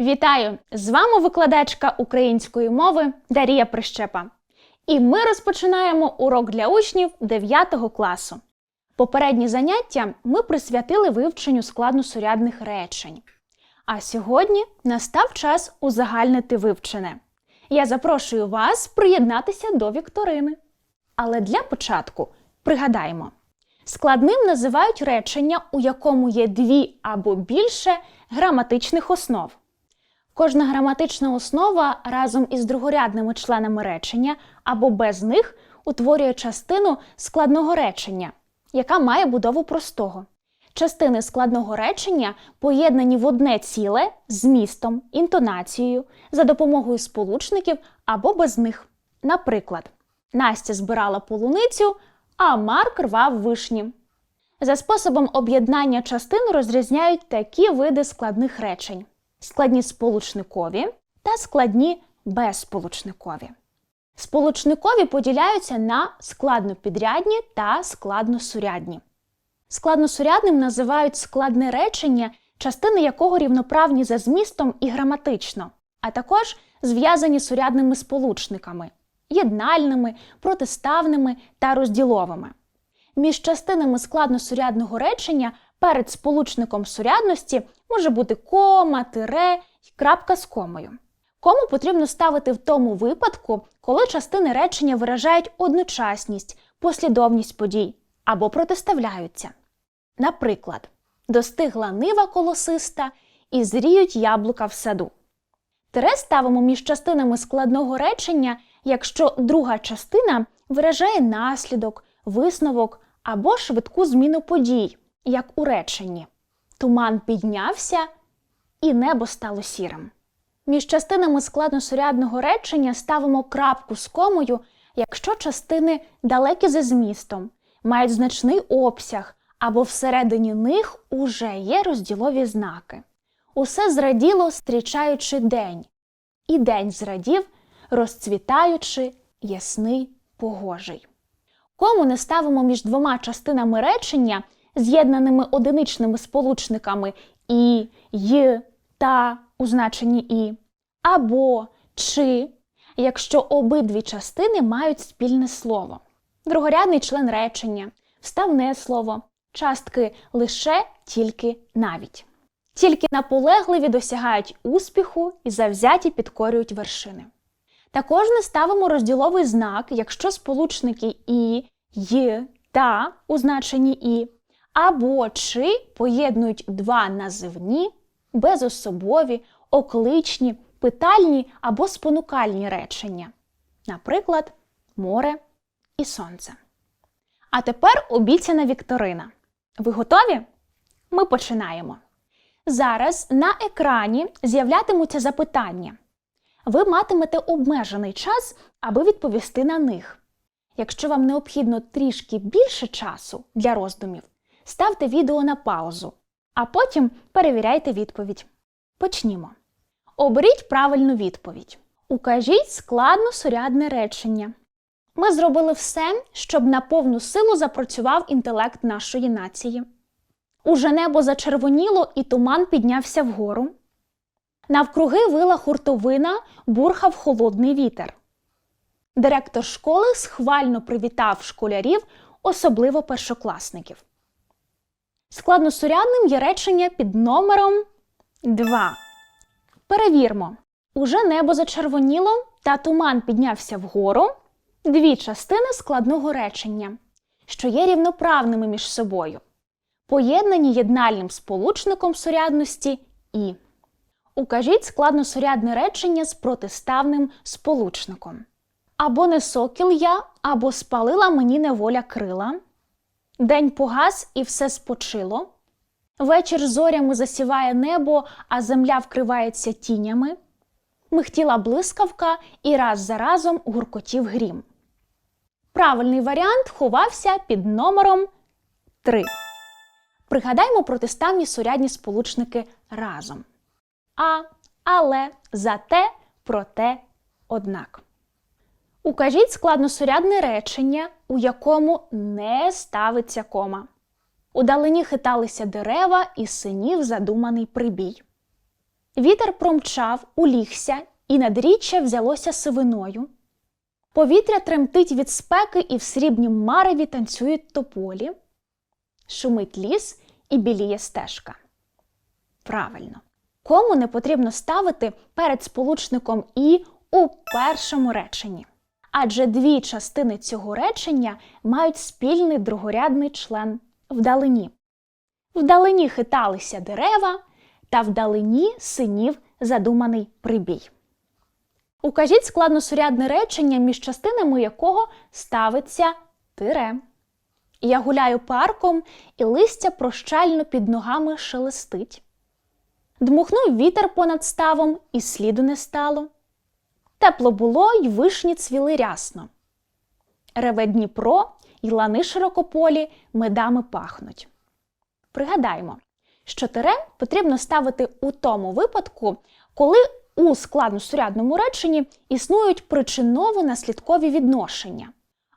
Вітаю! З вами викладачка української мови Дарія Прищепа. І ми розпочинаємо урок для учнів 9 класу. Попередні заняття ми присвятили вивченню складносурядних речень. А сьогодні настав час узагальнити вивчене. Я запрошую вас приєднатися до вікторини. Але для початку пригадаємо: складним називають речення, у якому є дві або більше граматичних основ. Кожна граматична основа разом із другорядними членами речення або без них утворює частину складного речення, яка має будову простого. Частини складного речення поєднані в одне ціле змістом, інтонацією, за допомогою сполучників або без них. Наприклад, Настя збирала полуницю, а Марк рвав вишні. За способом об'єднання частин розрізняють такі види складних речень: складні сполучникові та складні безсполучникові. Сполучникові поділяються на складнопідрядні та складносурядні. Складносурядним називають складне речення, частини якого рівноправні за змістом і граматично, а також зв'язані сурядними сполучниками єднальними, протиставними та розділовими. Між частинами складносурядного речення перед сполучником сурядності може бути кома, тире й крапка з комою. Кому потрібно ставити в тому випадку, коли частини речення виражають одночасність, послідовність подій або протиставляються. Наприклад, достигла нива колосиста і зріють яблука в саду. Тире ставимо між частинами складного речення, якщо друга частина виражає наслідок, висновок або швидку зміну подій, як у реченні. Туман піднявся і небо стало сірим. Між частинами складносурядного речення ставимо крапку з комою, якщо частини далекі за змістом, мають значний обсяг або всередині них уже є розділові знаки. Усе зраділо, зустрічаючи день, і день зрадів, розцвітаючи ясний погожий. Кому не ставимо між двома частинами речення, з'єднаними одиничними сполучниками і, й, та у значенні і, або чи, якщо обидві частини мають спільне слово, другорядний член речення, вставне слово, частки лише тільки навіть. Тільки наполегливі досягають успіху і завзяті підкорюють вершини. Також не ставимо розділовий знак, якщо сполучники і, й, та у значенні і, або чи поєднують два називні, безособові, окличні, питальні або спонукальні речення, наприклад, море і сонце. А тепер обіцяна вікторина. Ви готові? Ми починаємо. Зараз на екрані з'являтимуться запитання. Ви матимете обмежений час, аби відповісти на них. Якщо вам необхідно трішки більше часу для роздумів, ставте відео на паузу, а потім перевіряйте відповідь. Почнімо. Оберіть правильну відповідь. Укажіть складно сурядне речення. Ми зробили все, щоб на повну силу запрацював інтелект нашої нації. Уже небо зачервоніло і туман піднявся вгору. Навкруги вила хуртовина, бурхав холодний вітер. Директор школи схвально привітав школярів, особливо першокласників. Складносурядним є речення під номером 2. Перевірмо. Уже небо зачервоніло та туман піднявся вгору. Дві частини складного речення, що є рівноправними між собою, поєднані єднальним сполучником сурядності і. Укажіть складносурядне речення з протиставним сполучником. Або не сокіл я, або спалила мені неволя крила. День погас і все спочило. Вечір зорями засіває небо, а земля вкривається тінями. Михтіла блискавка і раз за разом гуркотів грім. Правильний варіант ховався під номером 3. Пригадаймо протиставні сурядні сполучники разом. А, але, зате, проте, однак. Укажіть складносурядне речення, у якому не ставиться кома. Удалині хиталися дерева і синів задуманий прибій. Вітер промчав, улігся, і надріччя взялося сивиною. Повітря тремтить від спеки, і в срібнім мареві танцюють тополі. Шумить ліс і біліє стежка. Правильно. Кому не потрібно ставити перед сполучником і у першому реченні? Адже дві частини цього речення мають спільний другорядний член вдалині. Вдалині хиталися дерева, та вдалині синів задуманий прибій. Укажіть складносурядне речення, між частинами якого ставиться тире. Я гуляю парком, і листя прощально під ногами шелестить. Дмухнув вітер понад ставом, і сліду не стало. Тепло було, й вишні цвіли рясно. Реве Дніпро, й лани широкополі медами пахнуть. Пригадаймо, що тире потрібно ставити у тому випадку, коли у складносурядному реченні існують причинново-наслідкові відношення,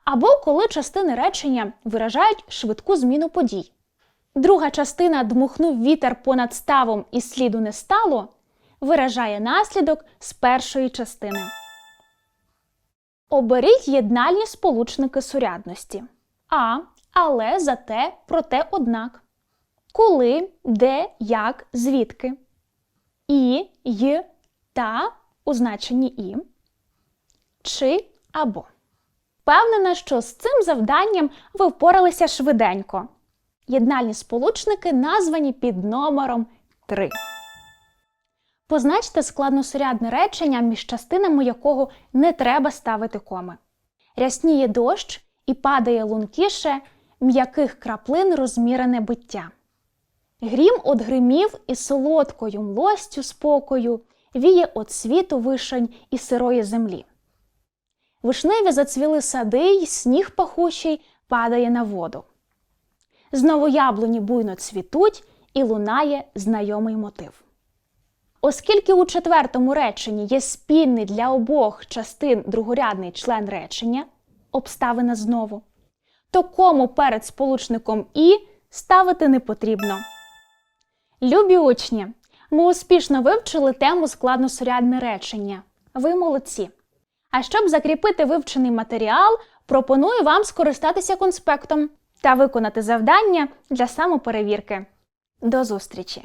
або коли частини речення виражають швидку зміну подій. Друга частина дмухнув вітер понад ставом і сліду не стало виражає наслідок з першої частини. Оберіть єднальні сполучники сурядності. А, але, зате, проте, однак. Коли, де, як, звідки. І, й, та у значенні і. Чи або. Впевнена, що з цим завданням ви впоралися швиденько. Єднальні сполучники названі під номером 3. Позначте складносурядне речення, між частинами якого не треба ставити коми. Рясніє дощ і падає лункіше м'яких краплин розмірене биття. Грім от гримів і солодкою млостю спокою віє от світу вишень і сирої землі. Вишневі зацвіли сади, й сніг пахучий падає на воду. Знову яблуні буйно цвітуть і лунає знайомий мотив. Оскільки у четвертому реченні є спільний для обох частин другорядний член речення, обставина знову, то кому перед сполучником і ставити не потрібно. Любі учні, ми успішно вивчили тему складносурядне речення. Ви молодці. А щоб закріпити вивчений матеріал, пропоную вам скористатися конспектом та виконати завдання для самоперевірки. До зустрічі!